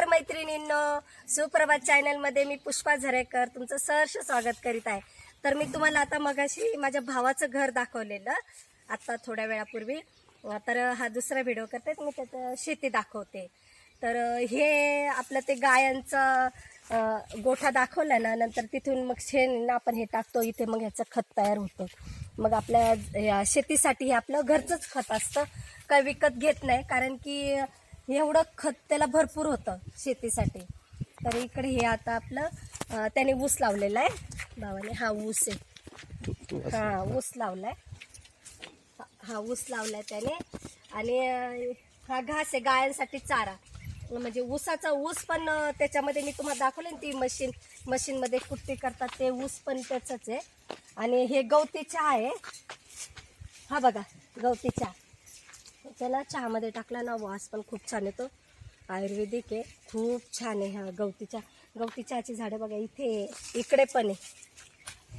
नमस्कार मैत्रिणींनो. सुप्रभात चॅनलमध्ये मी पुष्पा झरेकर तुमचं सहर्ष स्वागत करीत आहे. तर मी तुम्हाला आता मगाशी माझ्या भावाचं घर दाखवलेलं. आत्ता थोड्या वेळापूर्वी. तर हा दुसरा व्हिडिओ करते. मी त्याचं शेती दाखवते. तर हे आपलं ते गायांचं गोठा दाखवला ना नंतर तिथून मग शेण आपण हे टाकतो. इथे मग ह्याचं खत तयार होतं. मग आपल्या या शेतीसाठी हे आपलं घरचंच खत असतं. काय विकत घेत नाही. कारण की एवढं खत त्याला भरपूर होतं शेतीसाठी. तर इकडे हे आता आपलं त्याने ऊस लावलेला आहे. भावाने हा ऊस आहे. हा ऊस लावलाय. हा- हा ऊस लावलाय त्याने. आणि हा घास आहे गायांसाठी चारा. म्हणजे ऊसाचा ऊस पण त्याच्यामध्ये मी तुम्हाला दाखवले ती मशीन मशीनमध्ये कुट्टी करतात ते ऊस पण त्याचंच आहे. आणि हे गवती चहा आहे. हा बघा गवती चहा. त्याला चहामध्ये टाकला ना वास पण खूप छान येतो. आयुर्वेदिक आहे खूप छान आहे हा गवती चहा गवती चहाची झाडं बघा इथे आहे, इकडे पण आहे.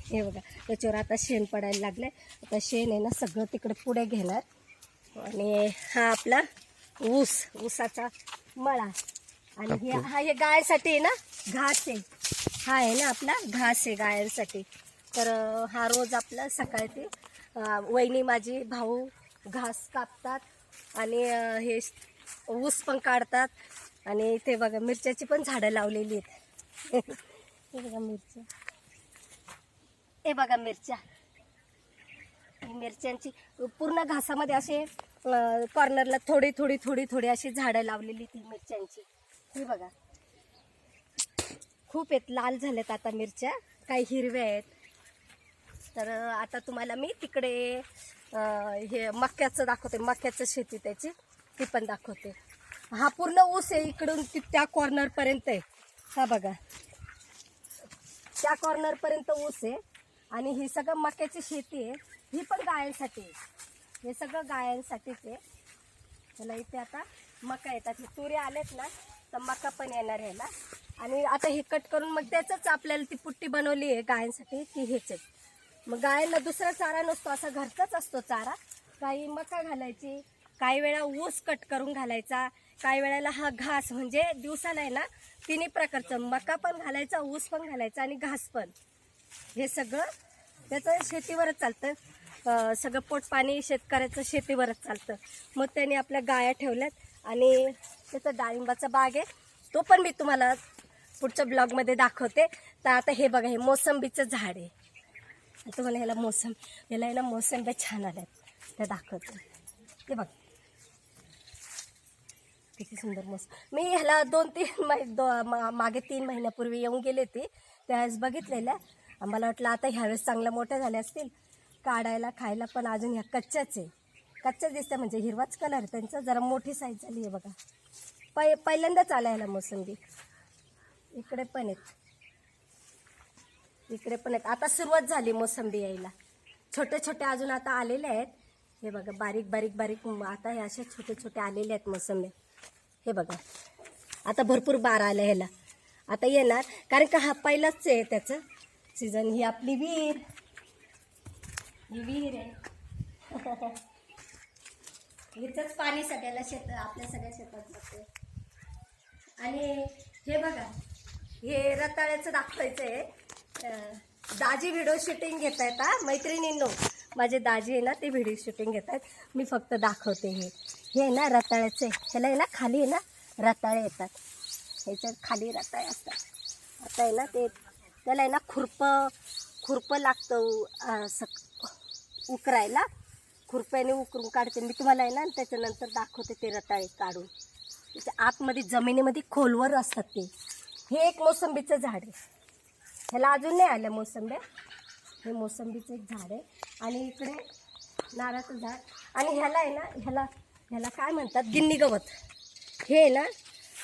हे बघा त्याच्यावर आता शेण पडायला लागलंय. आता शेण आहे ना सगळं तिकडे पुढे घेणार. आणि हा आपला ऊस ऊसाचा मळा. आणि हे हा हे गायसाठी आहे ना घास आहे. हा आहे ना आपला घास आहे गायांसाठी. तर हा रोज आपला सकाळी ते वहिनी माझी भाऊ घास कापतात. आणि हे ऊस पण काढतात. आणि इथे बघा मिरच्याची पण झाडं लावलेली आहेत. हे बघा मिरच्या हे बघा मिरच्या. मिरच्यांची पूर्ण घासामध्ये असे कॉर्नरला थोडी थोडी थोडी थोडी अशी झाडं लावलेली ती मिरच्यांची. ही बघा. खूप आहेत लाल झाल्यात आता मिरच्या. काही हिरव्या आहेत. तर आता तुम्हाला मी तिकडे हे मक्याचं दाखवते मक्याचं शेती त्याची ती पण दाखवते. हा पूर्ण ऊस आहे इकडून ती त्या कॉर्नरपर्यंत आहे. हा बघा. त्या कॉर्नरपर्यंत ऊस आहे. आणि ही सगळं मक्याची शेती आहे. ही पण गायांसाठी आहे. हे सगळं गायांसाठीच आहे. त्याला इथे आता मका येतात. हे तुरी आलेत ना तर मका पण येणार ह्याला आणि आता हे कट करून मग त्याचंच आपल्याला ती पुट्टी बनवली आहे गायांसाठी ती हेच आहे. मग गायला दुसरा चारा नसतो असा घरचाच असतो चारा. काही मका घालायची काही वेळा ऊस कट करून घालायचा काही वेळेला हा घास म्हणजे दिवसाला आहे ना तिन्ही प्रकारचं मका पण घालायचा ऊस पण घालायचा आणि घास पण. हे सगळं त्याचं शेतीवरच चालतं. सगळं पोट पाणी शेतकऱ्याचं शेतीवरच चालतं. मग त्यांनी आपल्या गाया ठेवल्यात आणि त्याचं डाळिंबाचा बाग आहे. तो पण मी तुम्हाला पुढच्या ब्लॉगमध्ये दाखवते. तर आता हे बघा हे मोसंबीचं झाड आहे. तुम्हाला ह्याला मोसम याला याला ना मोसंब्या छान आल्यात. त्या दाखवते. ते बघ. किती सुंदर मोसम. मी ह्याला दोन तीन मै दो मा- मागे तीन महिन्यापूर्वी येऊन गेले ते त्यावेळेस बघितलेल्या. मला वाटलं आता ह्यावेळेस चांगल्या मोठ्या झाल्या असतील. काढायला खायला पण अजून ह्या कच्च्याच आहे. कच्च्याच दिसत्या म्हणजे हिरवाच कलर आहे. त्यांचा जरा मोठी साईज झाली आहे बघा. पै पहिल्यांदाच आला ह्याला मोसंबी. इकडे पण आहेत. इकडे पण आहेत. आता सुरुवात झाली मोसंबी यायला. छोटे छोटे अजून आता आलेले आहेत. हे बघा बारीक बारीक बारीक. आता हे असे छोटे छोटे आलेले आहेत मोसंबी. हे बघा. आता भरपूर बार आलं ह्याला. आता येणार. कारण का हा पहिलाच आहे त्याचं सीझन ही आपली विहीर. ही विहीर आहे. हिचंच पाणी सगळ्याला शेत आपल्या सगळ्या शेतात जाते आणि हे बघा हे रताळ्याचं दाखवायचं आहे दाजी व्हिडिओ शूटिंग घेत आहेत हा? मैत्रिणींनो माझे दाजी आहे ना ते व्हिडिओ शूटिंग घेत आहेत मी फक्त दाखवते हे. हे आहे ना रताळ्याचे. ह्याला आहे ना खाली आहे ना रताळे येतात. ह्याच्यात खाली रताळे असतात. आता आहे ना ते त्याला आहे ना खुरपं खुरपं लागतं सक उकरायला. खुरप्याने उकरून काढते. मी तुम्हाला आहे ना त्याच्यानंतर दाखवते ते रताळे काढून. त्याच्या आतमध्ये जमिनीमध्ये खोलवर असतात ते. हे एक मोसंबीचं झाड आहे. ह्याला अजून नाही आलं मोसंब्या हे मोसंबीचं एक झाड आहे. आणि इकडे नारळाचं झाड. आणि ह्याला आहे ना ह्याला ह्याला काय म्हणतात? गिन्नी गवत. हे आहे ना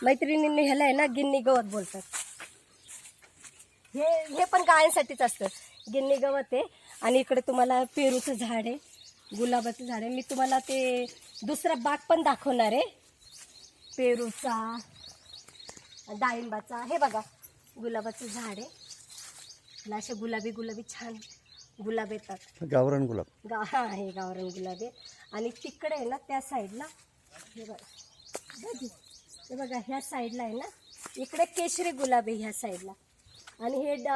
मैत्रिणींनी ह्याला आहे ना गिन्नी गवत बोलतात. हे हे पण गायांसाठीच असतं. गिन्नी गवत आहे. आणि इकडे तुम्हाला पेरूचं झाड आहे गुलाबाचं झाड आहे. मी तुम्हाला ते दुसरा बाग पण दाखवणार आहे. पेरूचा डाळिंबाचा. हे बघा गुलाबाचं झाड आहे. ह्याला असे गुलाबी गुलाबी छान गुलाब येतात. गावरान गुलाब. गा हा हे गावरान गुलाब आहे. आणि तिकडे आहे ना त्या साईडला हे बघा बघ. हे बघा ह्या साईडला आहे ना इकडे केशरी गुलाबी ह्या साईडला. आणि हे ड-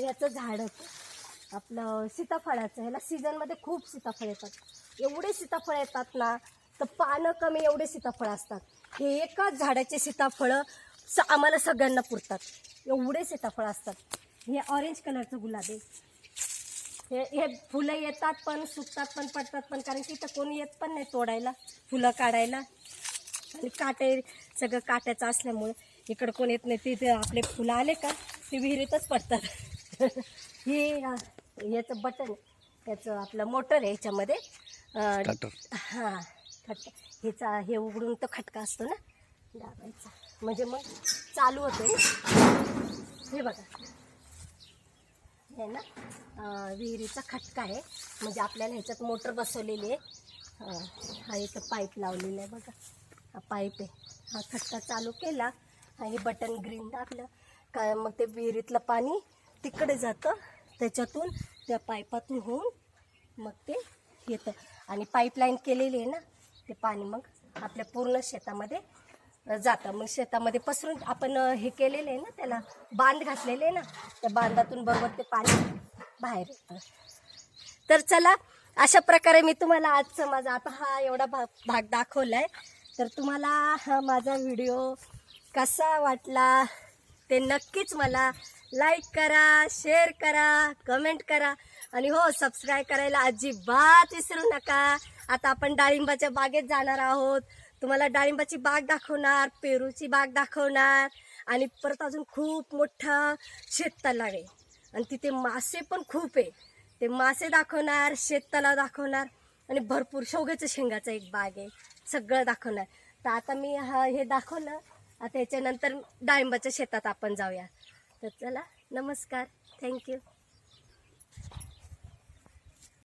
ह्याचं झाड होतं. आपलं सीताफळाचं ह्याला सीझनमध्ये खूप सीताफळ येतात. एवढे सीताफळ येतात ना तर पानं कमी एवढे सीताफळ असतात. हे एकाच झाडाचे सीताफळं स आम्हाला सगळ्यांना पुरतात. एवढे सीताफळ असतात. हे ऑरेंज कलरचं गुलाब आहे. हे हे फुलं येतात पण सुकतात पण पडतात पण कारण की इथं कोणी येत पण नाही तोडायला फुलं काढायला. आणि काटे सगळं काट्याचं असल्यामुळे इकडं कोण येत नाही तिथे आपले फुलं आले का ते विहिरीतच पडतात. हे याचं बटन याचं आपलं मोटर आहे याच्यामध्ये. अं, स्टार्टर हां खटका ह्याचा हे उघडून तो खटका असतो ना दाबायचा. म्हणजे मग चालू होते हे बघा. हे ना? विहिरीचा खटका आहे. म्हणजे आपल्याला ह्याच्यात मोटर बसवलेली आहे. हा इथं पाईप लावलेला आहे बघा. हा पाईप आहे. हा खटका चालू केला. आणि हे बटन ग्रीन दाबलं का मग ते विहिरीतलं पाणी तिकडे जातं. त्याच्यातून त्या पाईपातून होऊन मग ते येतं. आणि पाईपलाईन केलेली आहे ना ते पाणी मग आपल्या पूर्ण शेतामध्ये जातं. मग शेतामध्ये पसरून आपण हे केलेलं आहे ना त्याला बांध घातलेले आहे ना त्या बांधातून बरोबर ते पाणी बाहेर येतं. तर चला अशा प्रकारे मी तुम्हाला आजचा माझा आता हा एवढा भाग भाग दाखवला आहे तर तुम्हाला हा माझा व्हिडिओ कसा वाटला ते नक्कीच मला लाईक करा शेअर करा कमेंट करा. आणि हो सबस्क्राईब करायला अजिबात विसरू नका. आता आपण डाळिंबाच्या बागेत जाणार आहोत. तुम्हाला डाळिंबाची बाग दाखवणार पेरूची बाग दाखवणार आणि परत अजून खूप मोठं शेततलाव आहे. आणि तिथे मासे पण खूप आहे. ते मासे दाखवणार शेततलाव दाखवणार आणि भरपूर शेवग्याचं शेंगाचं एक बाग आहे. सगळं दाखवणार. तर आता मी हा हे दाखवलं. आता याच्यानंतर डाळिंबाच्या शेतात आपण जाऊया. तर चला नमस्कार. थँक्यू